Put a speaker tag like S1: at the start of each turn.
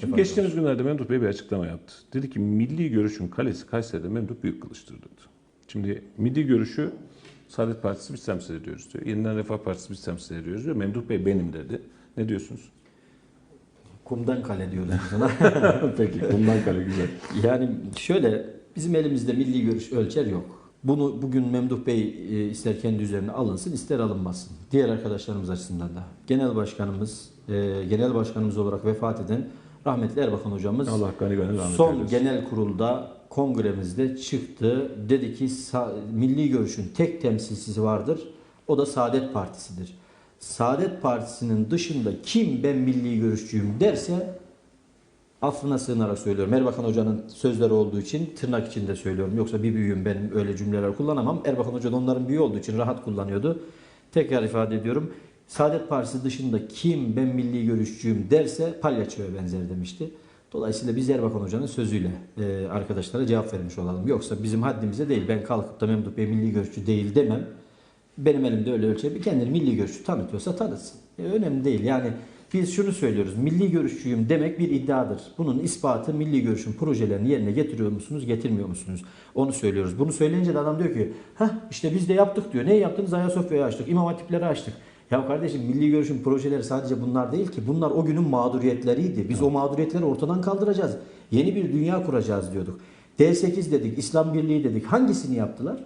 S1: Şimdi geçtiğimiz günlerde Memduh Bey bir açıklama yaptı. Dedi ki milli görüşün kalesi Kayseri'de Memduh Büyükkılıç'tır dedi. Şimdi milli görüşü Saadet Partisi biz temsil ediyoruz diyor. Yeniden Refah Partisi biz temsil ediyoruz diyor. Memduh Bey benim dedi. Ne diyorsunuz?
S2: Kumdan kale diyorlar sana.
S1: Peki bundan kale güzel.
S2: yani şöyle bizim elimizde milli görüş ölçer yok. Bunu bugün Memduh Bey e, ister kendi üzerine alınsın ister alınmasın. Diğer arkadaşlarımız açısından da. Genel başkanımız, e, genel başkanımız olarak vefat eden rahmetli Erbakan hocamız
S1: Allah gani gani rahmet
S2: son
S1: eylesin.
S2: genel kurulda kongremizde çıktı. Dedi ki "Sa- milli görüşün tek temsilcisi vardır. O da Saadet Partisi'dir. Saadet Partisi'nin dışında kim ben milli görüşçüyüm derse affına sığınarak söylüyorum. Erbakan Hoca'nın sözleri olduğu için tırnak içinde söylüyorum. Yoksa bir büyüğüm benim öyle cümleler kullanamam. Erbakan Hoca da onların büyüğü olduğu için rahat kullanıyordu. Tekrar ifade ediyorum. Saadet Partisi dışında kim ben milli görüşçüyüm derse palyaçoya benzer demişti. Dolayısıyla biz Erbakan Hoca'nın sözüyle e, arkadaşlara cevap vermiş olalım. Yoksa bizim haddimize değil. Ben kalkıp da Memduh Bey milli görüşçü değil demem. Benim elimde öyle ölçeği kendini milli görüşçü tanıtıyorsa tanıtsın. E, önemli değil. Yani biz şunu söylüyoruz. Milli görüşçüyüm demek bir iddiadır. Bunun ispatı milli görüşün projelerini yerine getiriyor musunuz, getirmiyor musunuz? Onu söylüyoruz. Bunu söyleyince de adam diyor ki, ha işte biz de yaptık diyor. Ne yaptınız? Ayasofya'yı açtık, İmam Hatipleri açtık. Ya kardeşim milli görüşün projeleri sadece bunlar değil ki. Bunlar o günün mağduriyetleriydi. Biz o mağduriyetleri ortadan kaldıracağız. Yeni bir dünya kuracağız diyorduk. D8 dedik, İslam Birliği dedik. Hangisini yaptılar?